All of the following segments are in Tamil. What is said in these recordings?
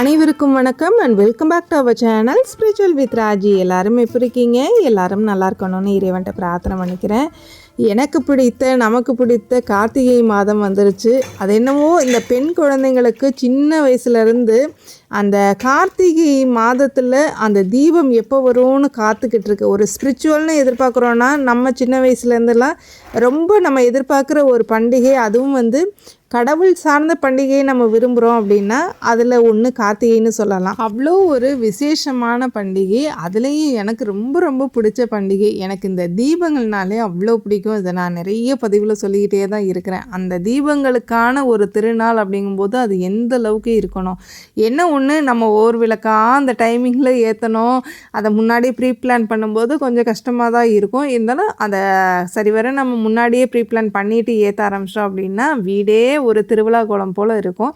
அனைவருக்கும் வணக்கம் and welcome back to our channel spiritual with Raji எல்லாரும் எப்படி இருக்கீங்க? எல்லாரும் நல்லா இருக்கணும்னு இறைவன்ட்ட பிரார்த்தனை பண்ணிக்கிறேன். எனக்கு பிடித்த நமக்கு பிடித்த கார்த்திகை மாதம் வந்துருச்சு. அது என்னவோ இந்த பெண் குழந்தைங்களுக்கு சின்ன வயசுலேருந்து அந்த கார்த்திகை மாதத்தில் அந்த தீபம் எப்போ வரும்னு காத்துக்கிட்டு இருக்கு. ஒரு ஸ்பிரிச்சுவல்னு எதிர்பார்க்குறோன்னா நம்ம சின்ன வயசுலேருந்துலாம் ரொம்ப நம்ம எதிர்பார்க்குற ஒரு பண்டிகை அதுவும் வந்து கடவுள் சார்ந்த பண்டிகையை நம்ம விரும்புகிறோம் அப்படின்னா அதில் ஒன்று கார்த்திகைன்னு சொல்லலாம். அவ்வளோ ஒரு விசேஷமான பண்டிகை. அதுலேயும் எனக்கு ரொம்ப ரொம்ப பிடிச்ச பண்டிகை. எனக்கு இந்த தீபங்கள்னாலே அவ்வளோ பிடிக்கும். இதை நான் நிறைய பதிவில் சொல்லிக்கிட்டே தான் இருக்கிறேன். அந்த தீபங்களுக்கான ஒரு திருநாள் அப்படிங்கும்போது அது எந்த அளவுக்கு இருக்கணும்? என்ன ஒன்று நம்ம ஓர் விளக்கா அந்த டைமிங்கில் ஏற்றணும் அதை முன்னாடியே ப்ரீ பிளான் பண்ணும்போது கொஞ்சம் கஷ்டமாக தான் இருக்கும். இருந்தாலும் அதை சரிவர நம்ம முன்னாடியே ப்ரீ பிளான் பண்ணிவிட்டு ஏற்ற ஆரம்பிச்சிட்டோம் அப்படின்னா வீடே ஒரு திருவிழா கோலம் போல் இருக்கும்.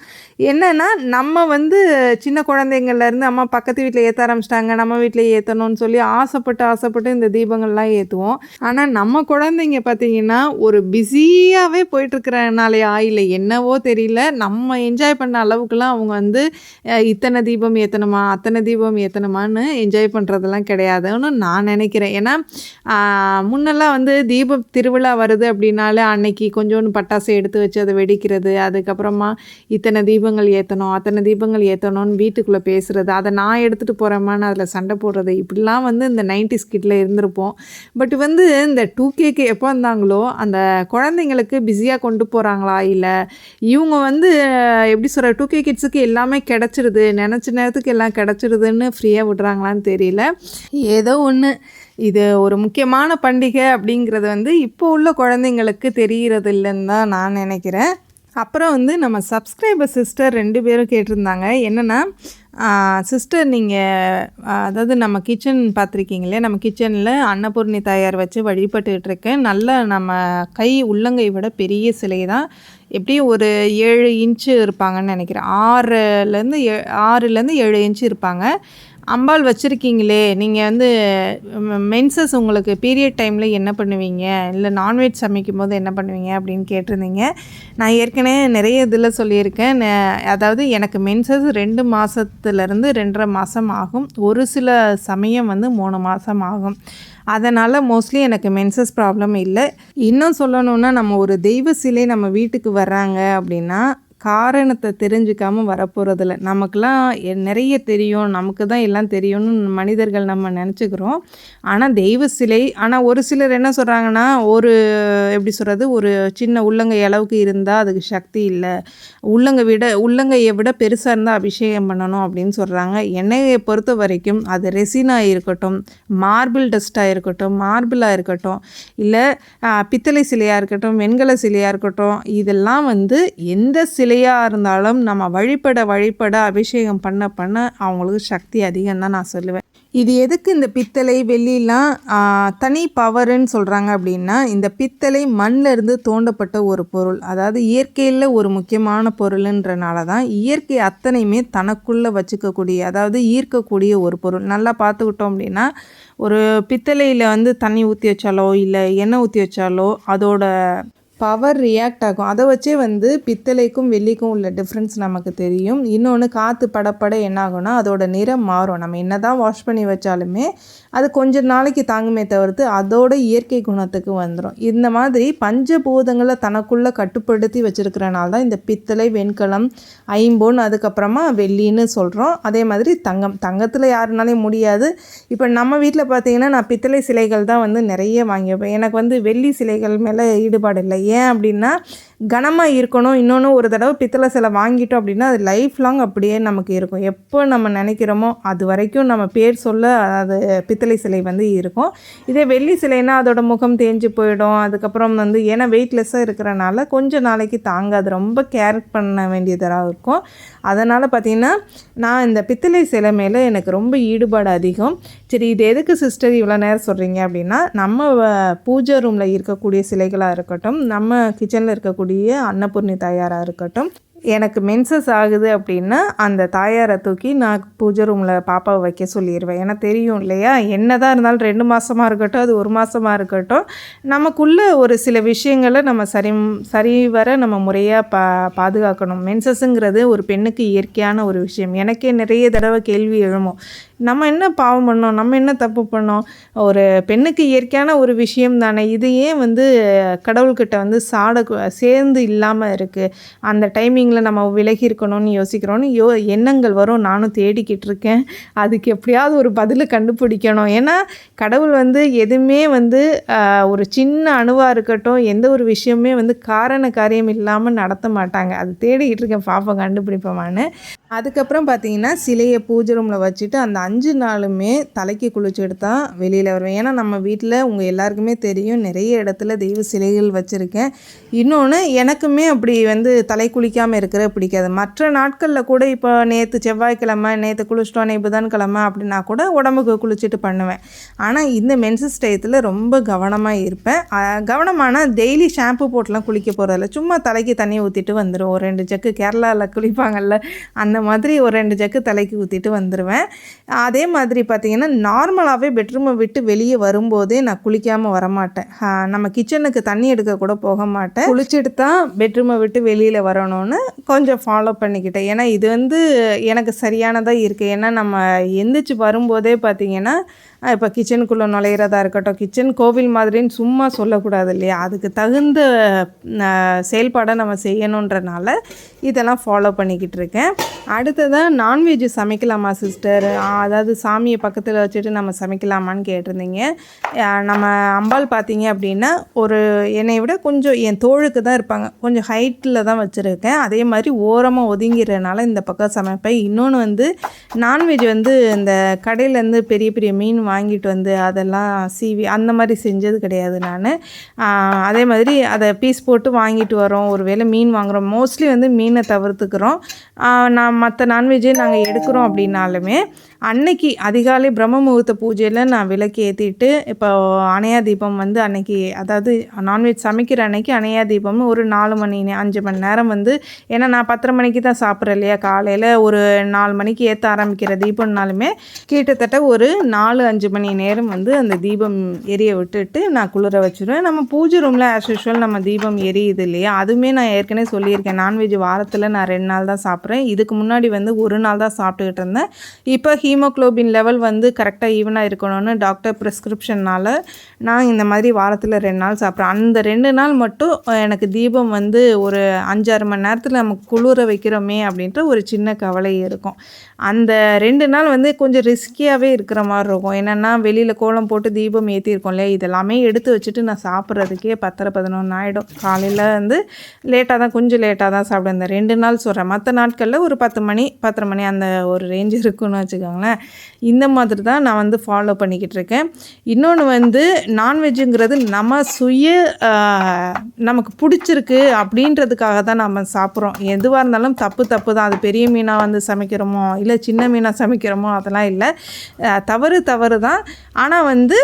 என்னென்னா நம்ம வந்து சின்ன குழந்தைங்கள்லேருந்து அம்மா பக்கத்து வீட்டில் ஏற்ற ஆரம்பிச்சிட்டாங்க நம்ம வீட்டில் ஏற்றணும்னு சொல்லி ஆசைப்பட்டு ஆசைப்பட்டு இந்த தீபங்கள்லாம் ஏற்றுவோம் ஆனால் நம்ம குழந்தைங்க பார்த்திங்கன்னா ஒரு பிஸியாகவே போயிட்டுருக்கிறனாலையா ஆயில் என்னவோ தெரியல. நம்ம என்ஜாய் பண்ண அளவுக்குலாம் அவங்க வந்து இத்தனை தீபம் ஏற்றணுமா அத்தனை தீபம் ஏற்றணுமான்னு என்ஜாய் பண்ணுறதெல்லாம் கிடையாதுன்னு நான் நினைக்கிறேன். ஏன்னா முன்னெல்லாம் வந்து தீபம் திருவிழா வருது அப்படின்னாலே அன்னைக்கு கொஞ்சோண்டு பட்டாசு எடுத்து வச்சு அதை வெடிக்கிறது அதுக்கப்புறமா இத்தனை தீபங்கள் ஏற்றணும் அத்தனை தீபங்கள் ஏற்றணும்னு வீட்டுக்குள்ளே பேசுகிறது அதை நான் எடுத்துகிட்டு போகிறேமான்னு அதில் சண்டை போடுறது இப்படிலாம் வந்து இந்த நைன்டி ஸ்கிட்டில் இருந்திருப்போம். பட் வந்து இந்த டூ கேக்கு எப்போ வந்தாங்களோ அந்த குழந்தைங்களுக்கு பிஸியாக கொண்டு போகிறாங்களா இல்லை இவங்க வந்து எப்படி சொல்கிற டூ கே கிட்ஸுக்கு எல்லாமே கிடச்சிருது நினச்ச நேரத்துக்கு எல்லாம் கிடச்சிருதுன்னு ஃப்ரீயாக விடுறாங்களான்னு தெரியல. ஏதோ ஒன்று இது ஒரு முக்கியமான பண்டிகை அப்படிங்கிறது வந்து இப்போ உள்ள குழந்தைங்களுக்கு தெரிகிறது இல்லைன்னு தான் நான் நினைக்கிறேன். அப்புறம் வந்து நம்ம சப்ஸ்கிரைபர் சிஸ்டர் ரெண்டு பேரும் கேட்டிருந்தாங்க. என்னென்னா சிஸ்டர் நீங்கள் அதாவது நம்ம கிச்சன் பார்த்துருக்கீங்களே நம்ம கிச்சனில் அன்னபூர்ணி தாயார் வச்சு வழிபட்டுருக்கேன் இருக்கேன் நல்ல நம்ம கை உள்ளங்கை விட பெரிய சிலை தான் எப்படியும் ஒரு ஏழு இன்ச்சு இருப்பாங்கன்னு நினைக்கிறேன். ஆறுலேருந்து ஏ ஆறுலேருந்து ஏழு இன்ச்சு இருப்பாங்க. அம்பாள் வச்சுருக்கீங்களே நீங்கள் வந்து மென்சஸ் உங்களுக்கு பீரியட் டைமில் என்ன பண்ணுவீங்க? இல்லை நான்வெஜ் சமைக்கும் போது என்ன பண்ணுவீங்க அப்படின்னு கேட்டிருந்தீங்க. நான் ஏற்கனவே நிறைய இதில் சொல்லியிருக்கேன். அதாவது எனக்கு மென்சஸ் ரெண்டு மாதத்துலேருந்து ரெண்டரை மாதம் ஆகும். ஒரு சில சமயம் வந்து மூணு மாதம் ஆகும். அதனால் மோஸ்ட்லி எனக்கு மென்சஸ் ப்ராப்ளம் இல்லை. இன்னும் சொல்லணுன்னா நம்ம ஒரு தெய்வ சிலை நம்ம வீட்டுக்கு வர்றாங்க அப்படின்னா காரணத்தை தெரிஞ்சுக்காமல் வரப்போகிறதில்ல நமக்கெலாம் நிறைய தெரியும். நமக்கு தான் எல்லாம் தெரியும்னு மனிதர்கள் நம்ம நினச்சிக்கிறோம். ஆனால் தெய்வ சிலை ஆனால் ஒரு சிலர் என்ன சொல்கிறாங்கன்னா ஒரு எப்படி சொல்கிறது ஒரு சின்ன உள்ளங்கை அளவுக்கு இருந்தால் அதுக்கு சக்தி இல்லை. உள்ளங்கை விட உள்ளங்கையை விட பெருசாக இருந்தால் அபிஷேகம் பண்ணணும் அப்படின்னு சொல்கிறாங்க என்னையை பொறுத்த வரைக்கும் அது ரெசினாக இருக்கட்டும் மார்பிள் டஸ்ட்டாக இருக்கட்டும் மார்பிளாக இருக்கட்டும் இல்லை பித்தளை சிலையாக இருக்கட்டும் வெண்கல சிலையாக இருக்கட்டும் இதெல்லாம் வந்து எந்த சிலை பிள்ளையாக இருந்தாலும் நம்ம வழிபட வழிபட அபிஷேகம் பண்ண பண்ண அவங்களுக்கு சக்தி அதிகம் தான் நான் சொல்லுவேன். இது எதுக்கு இந்த பித்தளை வெள்ளிலாம் தனி பவருன்னு சொல்கிறாங்க அப்படின்னா இந்த பித்தளை மண்ணிலிருந்து தோண்டப்பட்ட ஒரு பொருள். அதாவது இயற்கையில் ஒரு முக்கியமான பொருளுன்றனால தான் இயற்கை அத்தனையுமே தனக்குள்ளே வச்சுக்கக்கூடிய அதாவது ஈர்க்கக்கூடிய ஒரு பொருள். நல்லா பார்த்துக்கிட்டோம் அப்படின்னா ஒரு பித்தளையில் வந்து தண்ணி ஊற்றி வச்சாலோ இல்லை எண்ணெய் ஊற்றி வச்சாலோ அதோட பவர் ரியாக்ட் ஆகும். அதை வச்சே வந்து பித்தளைக்கும் வெள்ளிக்கும் உள்ள டிஃப்ரென்ஸ் நமக்கு தெரியும். இன்னொன்று காற்று படப்பட என்ன ஆகும்னா அதோட நிறம் மாறும். நம்ம என்ன தான் வாஷ் பண்ணி வச்சாலுமே அது கொஞ்ச நாளைக்கு தாங்குமே தவிர்த்து அதோட இயற்கை குணத்துக்கு வந்துடும் இந்த மாதிரி பஞ்சபூதங்களை தனக்குள்ளே கட்டுப்படுத்தி வச்சுருக்கிறனால தான் இந்த பித்தளை வெண்கலம் ஐம்பொன் அதுக்கப்புறமா வெள்ளின்னு சொல்கிறோம் அதே மாதிரி தங்கம். தங்கத்தில் யாருனாலையும் முடியாது. இப்போ நம்ம வீட்டில் பார்த்தீங்கன்னா நான் பித்தளை சிலைகள் தான் வந்து நிறைய வாங்கி வைப்பேன் எனக்கு வந்து வெள்ளி சிலைகள் மேலே ஈடுபாடு இல்லை. ஏன் அப்படின்னா கனமாக இருக்கணும் இன்னொன்று ஒரு தடவை பித்தளை சிலை வாங்கிட்டோம் அப்படின்னா அது லைஃப் லாங் அப்படியே நமக்கு இருக்கும். எப்போ நம்ம நினைக்கிறோமோ அது வரைக்கும் நம்ம பேர் சொல்ல அது பித்தளை சிலை வந்து இருக்கும். இதே வெள்ளி சிலைனா அதோட முகம் தேஞ்சு போயிடும். அதுக்கப்புறம் வந்து ஏன்னா வெயிட்லெஸ்ஸாக இருக்கிறனால கொஞ்சம் நாளைக்கு தாங்காது. ரொம்ப கேர் பண்ண வேண்டியதாக இருக்கும். அதனால் பார்த்திங்கன்னா நான் இந்த பித்தளை சிலை மேலே எனக்கு ரொம்ப ஈடுபாடு அதிகம். சரி இது எதுக்கு சிஸ்டர் இவ்வளோ நேரம் சொல்கிறீங்க அப்படின்னா நம்ம பூஜை ரூமில் இருக்கக்கூடிய சிலைகளாக இருக்கட்டும் நம்ம கிச்சனில் இருக்கக்கூடிய அன்னபூர்ணி தயாராக இருக்கட்டும் எனக்கு மென்சஸ் ஆகுது அப்படின்னா அந்த தாயாரை தூக்கி நான் பூஜை ரூமில் பாப்பாவை வைக்க சொல்லிடுவேன் ஏன்னா தெரியும் இல்லையா? என்ன தான் இருந்தாலும் ரெண்டு மாதமாக இருக்கட்டும் அது ஒரு மாதமாக இருக்கட்டும் நமக்குள்ளே ஒரு சில விஷயங்களை நம்ம சரி சரி வர நம்ம முறையாக பா பாதுகாக்கணும். மென்சஸ்ஸுங்கிறது ஒரு பெண்ணுக்கு இயற்கையான ஒரு விஷயம். எனக்கே நிறைய தடவை கேள்வி எழுமோ? நம்ம என்ன பாவம் பண்ணோம்? நம்ம என்ன தப்பு பண்ணோம்? ஒரு பெண்ணுக்கு இயற்கையான ஒரு விஷயம் தானே. இது ஏன் வந்து கடவுள்கிட்ட வந்து சாட சேர்ந்து இல்லாமல் இருக்குது அந்த டைமிங்கில் நம்ம விலகி இருக்கணும்னு யோசிக்கிறோன்னு யோ எண்ணங்கள் வரும். நானும் தேடிக்கிட்டு இருக்கேன். அதுக்கு எப்படியாவது ஒரு பதிலை கண்டுபிடிக்கணும். ஏன்னா கடவுள் வந்து எதுவுமே வந்து ஒரு சின்ன அணுவாக இருக்கட்டும் எந்த ஒரு விஷயமே வந்து காரண காரியம் இல்லாமல் நடத்த மாட்டாங்க. அது தேடிக்கிட்டு இருக்கேன். பாப்பா கண்டுபிடிப்போமான்னு. அதுக்கப்புறம் பார்த்தீங்கன்னா சிலையை பூஜை ரூமில் வச்சுட்டு அந்த அஞ்சு நாளுமே தலைக்கு குளிச்சுட்டு தான் வெளியில் வருவேன். ஏன்னா நம்ம வீட்டில் உங்கள் எல்லாருக்குமே தெரியும் நிறைய இடத்துல தெய்வ சிலைகள் வச்சுருக்கேன். இன்னொன்று எனக்குமே அப்படி வந்து தலை குளிக்காமல் இருக்கிற பிடிக்காது. மற்ற நாட்களில் கூட இப்போ நேற்று செவ்வாய்க்கிழமை நேற்று குளிச்சிட்டோம் புதன்கிழமை அப்படின்னா கூட உடம்புக்கு குளிச்சுட்டு பண்ணுவேன். ஆனால் இந்த மென்சஸ் டயத்தில் ரொம்ப கவனமாக இருப்பேன். கவனமான டெய்லி ஷாம்பு போட்டுலாம் குளிக்க போகிறதில்ல சும்மா தலைக்கு தண்ணி ஊற்றிட்டு வந்துடும் ஒரு ரெண்டு ஜக்கு கேரளாவில் குளிப்பாங்கல்ல அந்த மாதிரி ஒரு ரெண்டு ஜக்கு தலைக்கு ஊற்றிட்டு வந்துடுவேன் அதே மாதிரி பார்த்தீங்கன்னா நார்மலாகவே பெட்ரூமை விட்டு வெளியே வரும்போதே நான் குளிக்காமல் வரமாட்டேன். நம்ம கிச்சனுக்கு தண்ணி எடுக்க கூட போக மாட்டேன். குளிச்சுட்டு தான் பெட்ரூமை விட்டு வெளியில் வரணும்னு கொஞ்சம் ஃபாலோ பண்ணிக்கிட்டேன். ஏன்னா இது வந்து எனக்கு சரியானதாக இருக்குது ஏன்னா நம்ம எந்திரிச்சு வரும்போதே பார்த்தீங்கன்னா இப்போ கிச்சனுக்குள்ளே நுழையிறதா இருக்கட்டும் கிச்சன் கோவில் மாதிரின்னு சும்மா சொல்லக்கூடாது இல்லையா? அதுக்கு தகுந்த செயல்பாடை நம்ம செய்யணுன்றனால இதெல்லாம் ஃபாலோ பண்ணிக்கிட்டு இருக்கேன். அடுத்ததாக நான்வெஜ் சமைக்கலாமா சிஸ்டர் அதாவது சாமியை பக்கத்தில் வச்சுட்டு நம்ம சமைக்கலாமான்னு கேட்டிருந்தீங்க. நம்ம அம்பாள் பார்த்தீங்க அப்படின்னா ஒரு என்னை விட கொஞ்சம் என் தோழுக்கு தான் இருப்பாங்க. கொஞ்சம் ஹைட்டில் தான் வச்சுருக்கேன். அதே மாதிரி ஓரமாக ஒதுங்கிறனால இந்த பக்கம் சமைப்பேன். இன்னொன்று வந்து நான்வெஜ் வந்து இந்த கடையிலேருந்து பெரிய பெரிய மீன் வாங்கிட்டு வந்து அதெல்லாம் சீவி அந்த மாதிரி செஞ்சது கிடையாது நான். அதே மாதிரி அதை பீஸ் போட்டு வாங்கிட்டு வரோம். ஒரு வேளை மீன் வாங்குகிறோம் மோஸ்ட்லி வந்து மீனை தவிர்த்துக்கிறோம். நான் மற்ற நான்வெஜ்ஜே நாங்கள் எடுக்கிறோம் அப்படின்னாலுமே அன்னைக்கு அதிகாலை பிரம்ம முகூர்த்த பூஜையில் நான் விளக்கு ஏற்றிட்டு இப்போ அணையா தீபம் வந்து அன்னைக்கு அதாவது நான்வெஜ் சமைக்கிற அன்னைக்கு அணையா தீபம்னு ஒரு நாலு மணி அஞ்சு மணி நேரம் வந்து ஏன்னா நான் பத்தரை மணிக்கு தான் சாப்பிட்றேன் இல்லையா காலையில் ஒரு நாலு மணிக்கு ஏற்ற ஆரம்பிக்கிற தீபம்னாலுமே கிட்டத்தட்ட ஒரு நாலு அஞ்சு அஞ்சு மணி நேரம் வந்து அந்த தீபம் எரிய விட்டுட்டு நான் குளிர வச்சுருவேன். நம்ம பூஜை ரூமில் ஆஸ் யூஷுவல் நம்ம தீபம் எரியுது இல்லையா? அதுவுமே நான் ஏற்கனவே சொல்லியிருக்கேன். நான்வெஜ் வாரத்தில் நான் ரெண்டு நாள் தான் சாப்பிட்றேன். இதுக்கு முன்னாடி வந்து ஒரு நாள் தான் சாப்பிட்டுக்கிட்டு இருந்தேன். இப்போ ஹீமோக்ளோபின் லெவல் வந்து கரெக்டாக ஈவனாக இருக்கணும்னு டாக்டர் ப்ரிஸ்கிரிப்ஷனால் நான் இந்த மாதிரி வாரத்தில் ரெண்டு நாள் சாப்பிட்றேன். அந்த ரெண்டு நாள் மட்டும் எனக்கு தீபம் வந்து ஒரு அஞ்சாறு மணி நேரத்தில் நம்ம குளிர வைக்கிறோமே அப்படின்ற ஒரு சின்ன கவலை இருக்கும். அந்த ரெண்டு நாள் வந்து கொஞ்சம் ரிஸ்கியாகவே இருக்கிற மாதிரி இருக்கும். என்னென்னா வெளியில் கோலம் போட்டு தீபம் ஏற்றிருக்கோம்ல இதெல்லாமே எடுத்து வச்சுட்டு நான் சாப்பிட்றதுக்கே பத்தரை பதினொன்று ஆகிடும் காலையில் வந்து லேட்டாக தான் கொஞ்சம் லேட்டாக தான் சாப்பிடுவேன். இந்த ரெண்டு நாள் சொல்கிறேன் மற்ற நாட்களில் ஒரு பத்து மணி பத்தரை மணி அந்த ஒரு ரேஞ்ச் இருக்குன்னு வச்சுக்கோங்களேன். இந்த மாதிரி தான் நான் வந்து ஃபாலோ பண்ணிக்கிட்டு இருக்கேன். இன்னொன்று வந்து நான்வெஜ்ஜுங்கிறது நம்ம சுய நமக்கு பிடிச்சிருக்கு அப்படின்றதுக்காக தான் நம்ம சாப்பிட்றோம். எதுவாக இருந்தாலும் தப்பு தப்பு தான். அது பெரிய மீனாக வந்து சமைக்கிறோமோ இல்லை சின்ன மீனாக சமைக்கிறோமோ அதெல்லாம் இல்லை. தவறு தவறு தவறு தான் ஆனால் வந்து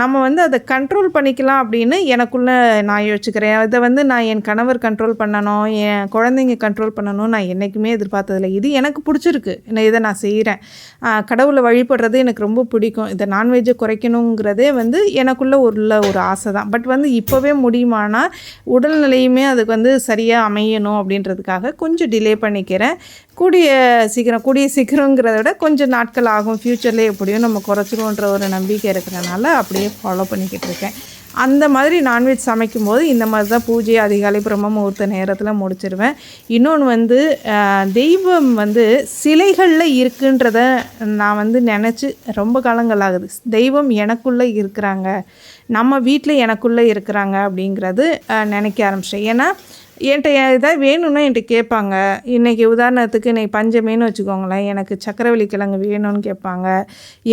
நம்ம வந்து அதை கண்ட்ரோல் பண்ணிக்கலாம் அப்படின்னு எனக்குள்ளே நான் யோசிச்சுக்கிறேன். அதை வந்து நான் என் கணவர் கண்ட்ரோல் பண்ணணும் என் குழந்தைங்க கண்ட்ரோல் பண்ணணும் நான் என்றைக்குமே எதிர்பார்த்ததில்ல. இது எனக்கு பிடிச்சிருக்கு. நான் இதை நான் செய்கிறேன் கடவுளை வழிபடுறது எனக்கு ரொம்ப பிடிக்கும். இந்த நான்வெஜ்ஜை குறைக்கணுங்கிறதே வந்து எனக்குள்ளே உள்ள ஒரு ஆசை தான் பட் வந்து இப்போவே முடியுமானா உடல்நிலையுமே அதுக்கு வந்து சரியாக அமையணும் அப்படின்றதுக்காக கொஞ்சம் டிலே பண்ணிக்கிறேன். கூடிய சீக்கிரம் கூடிய சீக்கிரங்கிறத விட கொஞ்சம் நாட்கள் ஆகும். ஃப்யூச்சரில் எப்படியும் நம்ம குறைச்சி குறைச்சிருவோன்ற ஒரு நம்பிக்கை இருக்கிறனால அப்படியே ஃபாலோ பண்ணிக்கிட்டு இருக்கேன். அந்த மாதிரி நான்வெஜ் சமைக்கும் போது இந்த மாதிரி தான் பூஜை அதிகாலை பிரம்ம முகூர்த்த நேரத்தில் முடிச்சிருவேன். இன்னொன்று வந்து தெய்வம் வந்து சிலைகளில் இருக்குன்றத நான் வந்து நினச்சி ரொம்ப காலங்கள் ஆகுது. தெய்வம் எனக்குள்ளே இருக்கிறாங்க. நம்ம வீட்டில் எனக்குள்ளே இருக்கிறாங்க அப்படிங்கிறது நினைக்க ஆரம்பிச்சிட்டேன். ஏன்னா என்கிட்ட இதாக வேணும்னா என்கிட்ட கேட்பாங்க. இன்றைக்கி உதாரணத்துக்கு இன்றைக்கி பஞ்சமேன்னு வச்சுக்கோங்களேன் எனக்கு சக்கரவள்ளி கிழங்கு வேணும்னு கேட்பாங்க.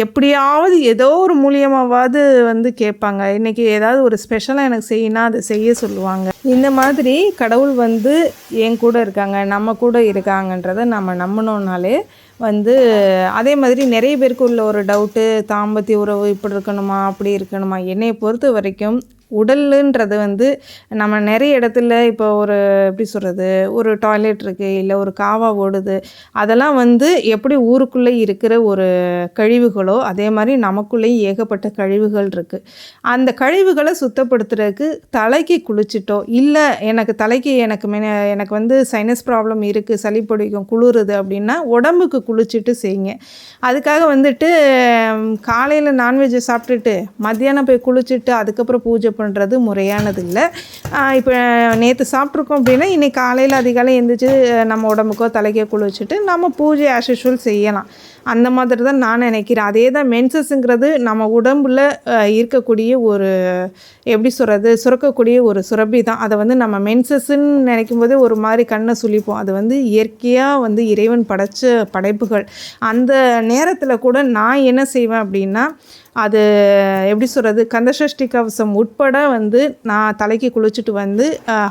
எப்படியாவது ஏதோ ஒரு மூலியமாவது வந்து கேட்பாங்க. இன்றைக்கி ஏதாவது ஒரு ஸ்பெஷலாக எனக்கு செய்யினா அதை செய்ய சொல்லுவாங்க. இந்த மாதிரி கடவுள் வந்து என் கூட இருக்காங்க நம்ம கூட இருக்காங்கன்றதை நம்ம நம்பினோம்னாலே வந்து அதே மாதிரி நிறைய பேருக்கு உள்ள ஒரு டவுட்டு தாம்பத்திய உறவு இப்படி இருக்கணுமா அப்படி இருக்கணுமா என்னை பொறுத்த வரைக்கும் உடலுன்றது வந்து நம்ம நிறைய இடத்துல இப்போ ஒரு எப்படி சொல்கிறது ஒரு டாய்லெட் இருக்குது இல்லை ஒரு காவா ஓடுது அதெல்லாம் வந்து எப்படி ஊருக்குள்ளே இருக்கிற ஒரு கழிவுகளோ அதே மாதிரி நமக்குள்ளேயும் ஏகப்பட்ட கழிவுகள் இருக்குது அந்த கழிவுகளை சுத்தப்படுத்துறதுக்கு தலைக்கு குளிச்சிட்டோ இல்லை எனக்கு தலைக்கு எனக்கு மென எனக்கு வந்து சைனஸ் ப்ராப்ளம் இருக்குது சளி பிடிக்கும் குளிருது அப்படின்னா உடம்புக்கு குளிச்சுட்டு செய்யுங்க. அதுக்காக வந்துட்டு காலையில் நான்வெஜ்ஜை சாப்பிட்டுட்டு மத்தியானம் போய் குளிச்சுட்டு அதுக்கப்புறம் பூஜை பண்ணுறது முறையானது இல்லை இப்போ நேற்று சாப்பிட்ருக்கோம் அப்படின்னா இன்றைக்கி காலையில் அதிகாலை எழுந்திரிச்சு நம்ம உடம்புக்கோ தலைக்கோ குளிச்சுட்டு நம்ம பூஜை ஆஸ் யூஷுவல் செய்யலாம். அந்த மாதிரி தான் நான் நினைக்கிறேன். அதே தான் மென்சஸ்ங்கிறது நம்ம உடம்புல இருக்கக்கூடிய ஒரு எப்படி சொல்கிறது சுரக்கக்கூடிய ஒரு சுரப்பி தான். அதை வந்து நம்ம மென்சஸ்ன்னு நினைக்கும் போதே ஒரு மாதிரி கண்ணை சுழிப்போம் அது வந்து இயற்கையாக வந்து இறைவன் படைச்ச படைப்புகள். அந்த நேரத்தில் கூட நான் என்ன செய்வேன் அப்படின்னா அது எப்படி சொல்கிறது கந்தசஷ்டி கவசம் உட்பட வந்து நான் தலைக்கு குளிச்சுட்டு வந்து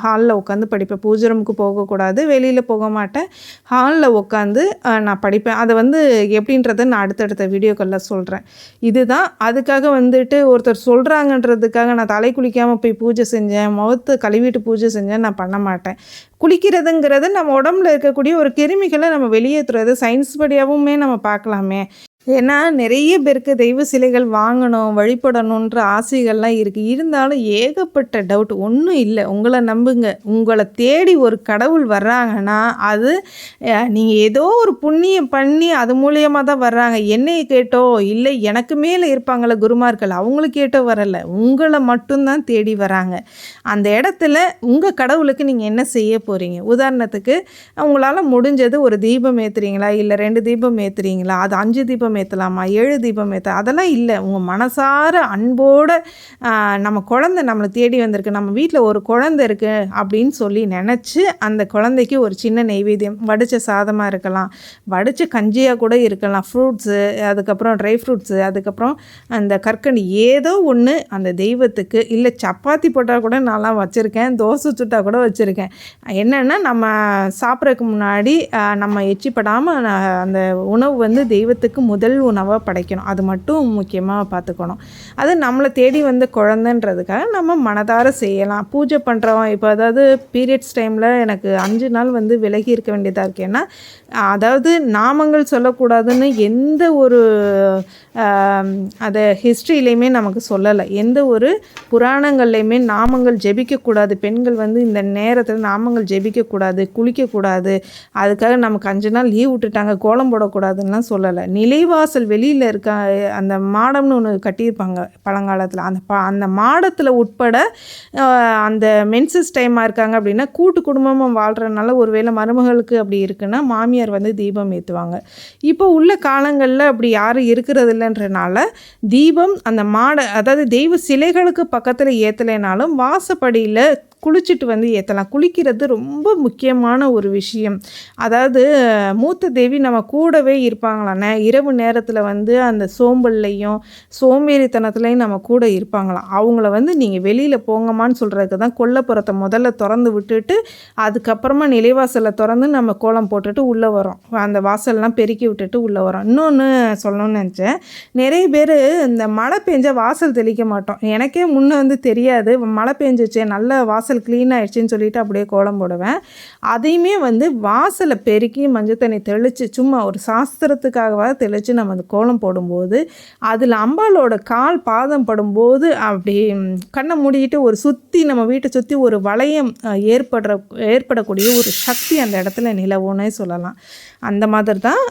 ஹாலில் உட்காந்து படிப்பேன். பூஜை ரூமுக்கு போகக்கூடாது வெளியில் போக மாட்டேன். ஹாலில் உட்காந்து நான் படிப்பேன். அதை வந்து எப்படின்றத நான் அடுத்தடுத்த வீடியோக்களில் சொல்கிறேன் இதுதான். அதுக்காக வந்துட்டு ஒருத்தர் சொல்கிறாங்கன்றதுக்காக நான் தலை குளிக்காமல் போய் பூஜை செஞ்சேன் முகத்தை கழுவிட்டு பூஜை செஞ்சேன் நான் பண்ண மாட்டேன். குளிக்கிறதுங்கிறது நம்ம உடம்புல இருக்கக்கூடிய ஒரு கிருமிகளை நம்ம வெளியேற்றுறது சயின்ஸ் படியாகவுமே நம்ம பார்க்கலாமே. ஏன்னா நிறைய பேருக்கு தெய்வ சிலைகள் வாங்கணும் வழிபடணுன்ற ஆசைகள்லாம் இருக்குது இருந்தாலும் ஏகப்பட்ட டவுட் ஒன்றும் இல்லை. உங்களை நம்புங்க. உங்களை தேடி ஒரு கடவுள் வர்றாங்கன்னா அது நீங்கள் ஏதோ ஒரு புண்ணியம் பண்ணி அது மூலியமாக தான் வர்றாங்க. என்னையை கேட்டோ இல்லை எனக்கு மேலே இருப்பாங்கள குருமார்கள் அவங்களுக்கு கேட்டோ வரல. உங்களை மட்டும்தான் தேடி வராங்க. அந்த இடத்துல உங்கள் கடவுளுக்கு நீங்கள் என்ன செய்ய போகிறீங்க உதாரணத்துக்கு உங்களால் முடிஞ்சது ஒரு தீபம் ஏற்றுறீங்களா இல்லை ரெண்டு தீபம் ஏற்றுறீங்களா அது அஞ்சு தீபம் ஏற்றலாமா ஏழு தீபம் ஏற்ற அதெல்லாம் இல்லை. உங்கள் மனசார அன்போட நம்ம குழந்தை நம்மளை தேடி வந்திருக்கு. நம்ம வீட்டில் ஒரு குழந்தை இருக்குது அப்படின்னு சொல்லி நினச்சி அந்த குழந்தைக்கு ஒரு சின்ன நெய்வேத்தியம். வடித்த சாதமாக இருக்கலாம். வடித்த கஞ்சியாக கூட இருக்கலாம். ஃப்ரூட்ஸு அதுக்கப்புறம் ட்ரை ஃப்ரூட்ஸு அதுக்கப்புறம் அந்த கற்கண்டு ஏதோ ஒன்று அந்த தெய்வத்துக்கு இல்லை சப்பாத்தி போட்டால் கூட நான்லாம் வச்சுருக்கேன். தோசை சுட்டா கூட வச்சுருக்கேன். என்னென்னா நம்ம சாப்பிட்றதுக்கு முன்னாடி நம்ம எச்சிப்படாமல் அந்த உணவு வந்து தெய்வத்துக்கு முதல் உணவாக படைக்கணும். அது மட்டும் முக்கியமாக பார்த்துக்கணும். அது நம்மளை தேடி வந்த குழந்தைன்றதுக்காக நம்ம மனதார செய்யலாம். பூஜை பண்ணுறோம் இப்போ அதாவது பீரியட்ஸ் டைமில் எனக்கு அஞ்சு நாள் வந்து விலகி இருக்க வேண்டியதாக இருக்கேன்னா அதாவது நாமங்கள் சொல்லக்கூடாதுன்னு எந்த ஒரு அதை ஹிஸ்ட்ரியிலையுமே நமக்கு சொல்லலை. எந்த ஒரு புராணங்கள்லையுமே நாமங்கள் ஜெபிக்கக்கூடாது. பெண்கள் வந்து இந்த நேரத்தில் நாமங்கள் ஜெபிக்கக்கூடாது குளிக்கக்கூடாது. அதுக்காக நமக்கு அஞ்சு நாள் லீவ் விட்டுட்டாங்க கோலம் போடக்கூடாதுன்னுலாம் சொல்லலை. நிலைவாசல் வெளியில் இருக்க அந்த மாடம்னு ஒன்று கட்டியிருப்பாங்க பழங்காலத்தில். அந்த ப அந்த மாடத்தில் உட்பட அந்த மென்சஸ் டைமாக இருக்காங்க அப்படின்னா கூட்டு குடும்பமாக வாழ்கிறனால ஒருவேளை மருமகளுக்கு அப்படி இருக்குன்னா மாமியார் வந்து தீபம் ஏற்றுவாங்க இப்போ உள்ள காலங்களில் அப்படி யாரும் இருக்கிறது இல்லைன்றனால தீபம் அந்த மாட அதாவது தெய்வ சிலைகளுக்கு பக்கத்தில் ஏற்றலைனாலும் வாசப்படியில் குளிச்சுட்டு வந்து ஏற்றலாம் குளிக்கிறது ரொம்ப முக்கியமான ஒரு விஷயம். அதாவது மூத்த தேவி நம்ம கூடவே இருப்பாங்களாண்ணே இரவு நேரத்தில் வந்து அந்த சோம்பல்லையும் சோம்பேறித்தனத்துலையும் நம்ம கூட இருப்பாங்களாம். அவங்கள வந்து நீங்கள் வெளியில் போங்கம்மான்னு சொல்கிறதுக்கு தான் கொல்லப்புறத்தை முதல்ல திறந்து விட்டுட்டு அதுக்கப்புறமா நிலைவாசலை திறந்து நம்ம கோலம் போட்டுட்டு உள்ளே வரோம். அந்த வாசல்லாம் பெருக்கி விட்டுட்டு உள்ளே வரோம். இன்னொன்று சொல்லணும்னு நினச்சேன். நிறைய பேர் இந்த மழை பெஞ்சால் வாசல் தெளிக்க மாட்டோம். எனக்கே முன்னே வந்து தெரியாது. மழை பெஞ்சிச்சே நல்ல வாசல் வாசல் க்ளீன் ஆகிடுச்சின்னு சொல்லிட்டு அப்படியே கோலம் போடுவேன். அதையுமே வந்து வாசலை பெருக்கி மஞ்சள் தண்ணி தெளித்து சும்மா ஒரு சாஸ்திரத்துக்காகவாக தெளித்து நம்ம அந்த கோலம் போடும்போது அதில் அம்பாளோட கால் பாதம் படும்போது அப்படி கண்ணை மூடிக்கிட்டு ஒரு சுற்றி நம்ம வீட்டை சுற்றி ஒரு வளையம் ஏற்படுற ஏற்படக்கூடிய ஒரு சக்தி அந்த இடத்துல நிலவுன்னே சொல்லலாம். அந்த மாதிரி தான்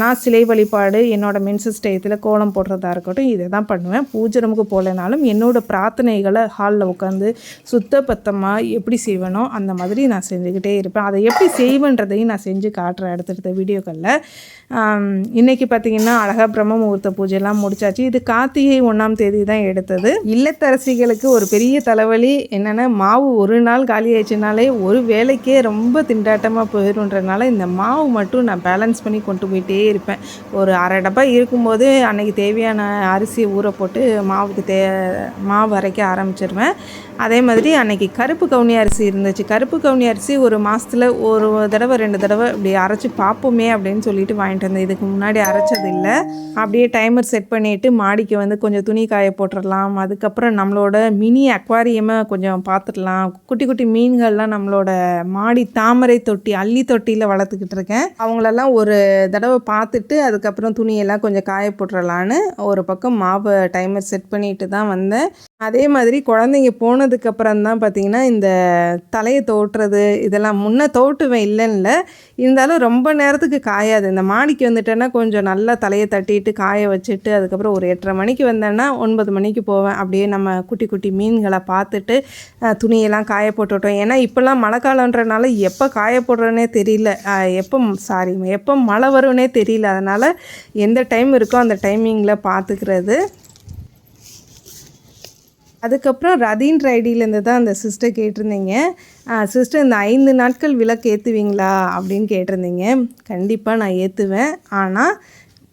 நான் சிலை வழிபாடு என்னோடய மென்சஸ் டயத்தில் கோலம் போடுறதா இருக்கட்டும் இதை தான் பண்ணுவேன். பூஜை ரூமுக்கு போகலைனாலும் என்னோட பிரார்த்தனைகளை ஹாலில் உட்காந்து சுத்த பத்தமாக எப்படி செய்வேனோ அந்த மாதிரி நான் செஞ்சுக்கிட்டே இருப்பேன். அதை எப்படி செய்வேன்றதையும் நான் செஞ்சு காட்டுறேன் அடுத்தடுத்த வீடியோக்களில். இன்றைக்கி பார்த்தீங்கன்னா அழகா பிரம்ம முகூர்த்த பூஜையெல்லாம் முடிச்சாச்சு. இது கார்த்திகை ஒன்றாம் தேதி தான் எடுத்தது. இல்லத்தரசிகளுக்கு ஒரு பெரிய தலைவலி என்னென்னா மாவு ஒரு நாள் காலி ஆயிடுச்சுனாலே ஒரு வேலைக்கே ரொம்ப திண்டாட்டமாக போயிடும்ன்றனால இந்த மாவு மட்டும் நான் பேலன்ஸ் பண்ணி கொண்டு போயிட்டே இருப்பேன். ஒரு அரை டப்பா இருக்கும்போது அன்னைக்கு தேவையான அரிசி ஊற போட்டு மாவுக்கு தே மாவு அரைக்க ஆரம்பிச்சிருவேன். அதே மாதிரி அன்னைக்கு கருப்பு கவுனி அரிசி இருந்துச்சு. கருப்பு கவுனி அரிசி ஒரு மாதத்தில் ஒரு தடவை ரெண்டு தடவை இப்படி அரைச்சி பார்ப்போமே அப்படின்னு சொல்லிட்டு வாங்கிட்டு வாங்கிட்டு வந்தேன் இதுக்கு முன்னாடி அரைச்சது இல்லை. அப்படியே டைமர் செட் பண்ணிவிட்டு மாடிக்கு வந்து கொஞ்சம் துணி காய போட்டுடலாம் அதுக்கப்புறம் நம்மளோட மினி அக்வாரியமை கொஞ்சம் பார்த்துடலாம் குட்டி குட்டி மீன்கள்லாம் நம்மளோட மாடி தாமரை தொட்டி அள்ளி தொட்டியில் வளர்த்துக்கிட்டு இருக்கேன். அவங்களெல்லாம் ஒரு தடவை பார்த்துட்டு அதுக்கப்புறம் துணியெல்லாம் கொஞ்சம் காய போட்டுடலான்னு ஒரு பக்கம் மாவை டைமர் செட் பண்ணிட்டு தான் வந்தேன். அதே மாதிரி குழந்தைங்க போனதுக்கப்புறம் தான் பார்த்திங்கன்னா இந்த தலையை தோட்டுறது இதெல்லாம் முன்னே தோட்டுவேன் இல்லைன்னு இருந்தாலும் ரொம்ப நேரத்துக்கு காயாது. இந்த மாடிக்கு வந்துட்டேன்னா கொஞ்சம் நல்லா தலையை தட்டிட்டு காய வச்சுட்டு அதுக்கப்புறம் ஒரு எட்டரை மணிக்கு வந்தேன்னா ஒன்பது மணிக்கு போவேன். அப்படியே நம்ம குட்டி குட்டி மீன்களை பார்த்துட்டு துணியெல்லாம் காய போட்டுவிட்டோம் ஏன்னா இப்போல்லாம் மழை காலன்றனால எப்போ காய போடுறேனே தெரியல. எப்போ சாரி எப்போ மழை வரும்னே தெரியல. அதனால் எந்த டைம் இருக்கோ அந்த டைமிங்கில் பார்த்துக்கிறது. அதுக்கப்புறம் ரதீன் ரைடியிலேருந்து தான் அந்த சிஸ்டர் கேட்டிருந்தீங்க. சிஸ்டர் இந்த ஐந்து நாட்கள் விளக்கு ஏற்றுவீங்களா அப்படின்னு கேட்டிருந்தீங்க. கண்டிப்பாக நான் ஏற்றுவேன் ஆனால்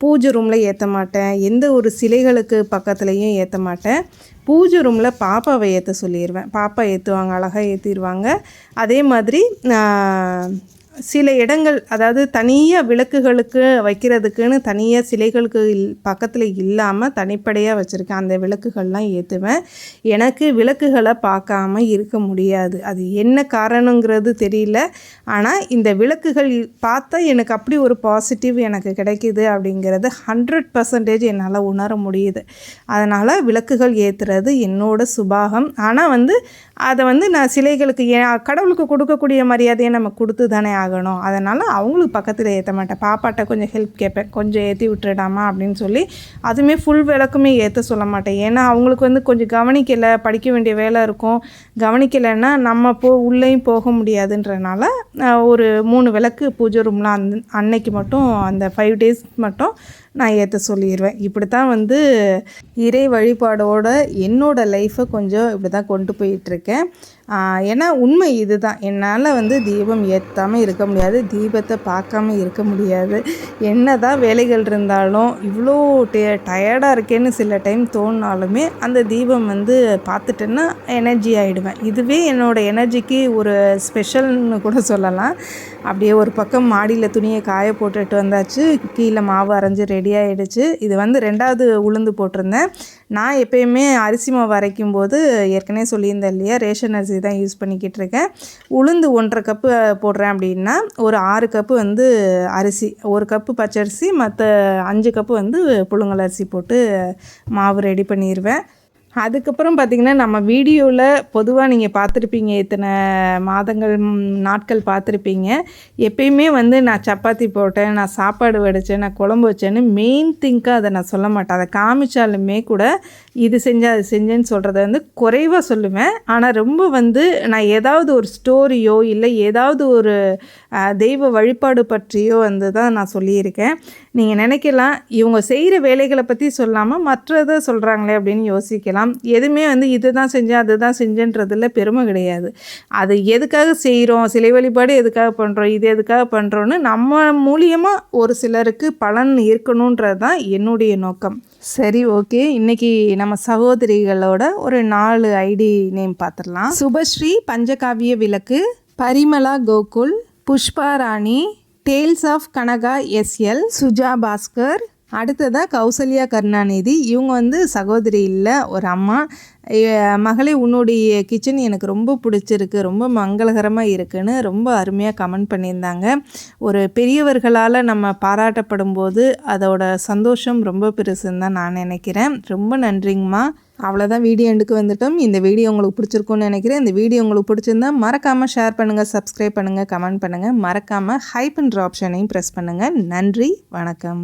பூஜை ரூமில் ஏற்ற மாட்டேன். எந்த ஒரு சிலைகளுக்கு பக்கத்துலேயும் ஏற்ற மாட்டேன். பூஜை ரூமில் பாப்பாவை ஏற்ற சொல்லிடுவேன் பாப்பா ஏற்றுவாங்க அழகாக ஏற்றிடுவாங்க அதே மாதிரி சில இடங்கள் அதாவது தனியாக விளக்குகளுக்கு வைக்கிறதுக்குன்னு தனியாக சிலைகளுக்கு இல் பக்கத்தில் இல்லாமல் தனிப்படையாக வச்சுருக்கேன். அந்த விளக்குகள்லாம் ஏற்றுவேன் எனக்கு விளக்குகளை பார்க்காம இருக்க முடியாது. அது என்ன காரணங்கிறது தெரியல. ஆனால் இந்த விளக்குகள் பார்த்தா எனக்கு அப்படி ஒரு பாசிட்டிவ் எனக்கு கிடைக்குது அப்படிங்கிறது ஹண்ட்ரட் பர்சன்டேஜ் என்னால் உணர முடியுது. அதனால் விளக்குகள் ஏற்றுறது என்னோட சுபாகம். ஆனால் வந்து அதை வந்து நான் சிலைகளுக்கு கடவுளுக்கு கொடுக்கக்கூடிய மரியாதையை நம்ம கொடுத்து தானே ஆகணும். அதனால் அவங்களுக்கு பக்கத்தில் ஏற்ற மாட்டேன். பாப்பாட்ட கொஞ்சம் ஹெல்ப் கேட்பேன் கொஞ்சம் ஏற்றி விட்டுடாமா அப்படின்னு சொல்லி அதுவுமே ஃபுல் விளக்குமே ஏற்ற சொல்ல மாட்டேன். ஏன்னா அவங்களுக்கு வந்து கொஞ்சம் கவனிக்கலை படிக்க வேண்டிய வேலை இருக்கும். கவனிக்கலைன்னா நம்ம போ உள்ளேயும் போக முடியாதுன்றனால ஒரு மூணு விளக்கு பூஜை ரூம்லாம் அந் அன்னைக்கு மட்டும் அந்த ஃபைவ் டேஸ் மட்டும் நான் ஏற்ற சொல்லிடுவேன் இப்படி தான் வந்து இறை வழிபாடோட என்னோட லைஃப்பை கொஞ்சம் இப்படி தான் கொண்டு போயிட்டுருக்கேன் ஏன்னா உண்மை இதுதான். என்னால் வந்து தீபம் ஏற்றாமல் இருக்க முடியாது தீபத்தை பார்க்காம இருக்க முடியாது. என்ன தான் வேலைகள் இருந்தாலும் இவ்வளோ டே டயர்டாக இருக்கேன்னு சில டைம் தோணினாலுமே அந்த தீபம் வந்து பார்த்துட்டேன்னா எனர்ஜி ஆகிடுவேன் இதுவே என்னோடய எனர்ஜிக்கு ஒரு ஸ்பெஷல்னு கூட சொல்லலாம். அப்படியே ஒரு பக்கம் மாடியில் துணியை காய போட்டுட்டு வந்தாச்சு. கீழே மாவு அரைஞ்சு ரெடி ஆகிடுச்சு இது வந்து ரெண்டாவது உளுந்து போட்டிருந்தேன். நான் எப்பயுமே அரிசி மாவு அரைக்கும் போது ஏற்கனவே சொல்லியிருந்தேன் இல்லையா ரேஷன் அரிசி தான் யூஸ் பண்ணிக்கிட்டு இருக்கேன். உளுந்து ஒன்றரை கப்பு போடுறேன் அப்படின்னு. ஒரு ஆறு கப்பு வந்து அரிசி ஒரு கப்பு பச்சரிசி மற்ற அஞ்சு கப்பு வந்து புழுங்கல் அரிசி போட்டு மாவு ரெடி பண்ணிடுவேன் அதுக்கப்புறம் பார்த்திங்கன்னா நம்ம வீடியோவில் பொதுவாக நீங்கள் பார்த்துருப்பீங்க இத்தனை மாதங்கள் நாட்கள் பார்த்துருப்பீங்க எப்பயுமே வந்து நான் சப்பாத்தி போட்டேன் நான் சாப்பாடு வடித்தேன் நான் குழம்பு வச்சேன்னு மெயின் திங்காக அதை நான் சொல்ல மாட்டேன். அதை காமிச்சாலுமே கூட இது செஞ்சேன் அது செஞ்சேன்னு சொல்கிறத வந்து குறைவாக சொல்லுவேன். ஆனால் ரொம்ப வந்து நான் ஏதாவது ஒரு ஸ்டோரியோ இல்லை ஏதாவது ஒரு தெய்வ வழிபாடு பற்றியோ வந்து தான் நான் சொல்லியிருக்கேன். நீங்கள் நினைக்கலாம் இவங்க செய்கிற வேலைகளை பற்றி சொல்லாமல் மற்றதை சொல்கிறாங்களே அப்படின்னு யோசிக்கலாம். எதுவுமே வந்து இது தான் செஞ்சேன் அது தான் செஞ்சேன்றதுல பெருமை கிடையாது. அது எதுக்காக செய்கிறோம் சிலை வழிபாடு எதுக்காக பண்ணுறோம் இது எதுக்காக பண்ணுறோன்னு நம்ம மூலியமாக ஒரு சிலருக்கு பலன் இருக்கணுன்றது தான் என்னுடைய நோக்கம். சரி ஓகே. இன்றைக்கி நம்ம சகோதரிகளோட ஒரு நாலு ஐடி நேம் பார்த்துடலாம் சுபஸ்ரீ பஞ்சகாவிய விளக்கு Parimala Gokul Pushpa Rani tales of Kanaka S L Suja Baskar அடுத்ததாக கௌசல்யா கருணாநிதி. இவங்க வந்து சகோதரி இல்லை ஒரு அம்மா. மகளே உன்னுடைய கிச்சன் எனக்கு ரொம்ப பிடிச்சிருக்கு ரொம்ப மங்களகரமாக இருக்குன்னு ரொம்ப அருமையாக கமெண்ட் பண்ணியிருந்தாங்க. ஒரு பெரியவர்களால் நம்ம பாராட்டப்படும் போது அதோட சந்தோஷம் ரொம்ப பெருசுன்னு தான் நான் நினைக்கிறேன். ரொம்ப நன்றிங்கம்மா. அவ்வளோதான் வீடியோ எண்டுக்கு வந்துட்டோம். இந்த வீடியோ உங்களுக்கு பிடிச்சிருக்கும்னு நினைக்கிறேன். இந்த வீடியோ உங்களுக்கு பிடிச்சிருந்தா மறக்காமல் ஷேர் பண்ணுங்கள் சப்ஸ்கிரைப் பண்ணுங்கள் கமெண்ட் பண்ணுங்கள் மறக்காமல் ஹைப் என்ற ஆப்ஷனையும் ப்ரெஸ் பண்ணுங்கள் நன்றி வணக்கம்.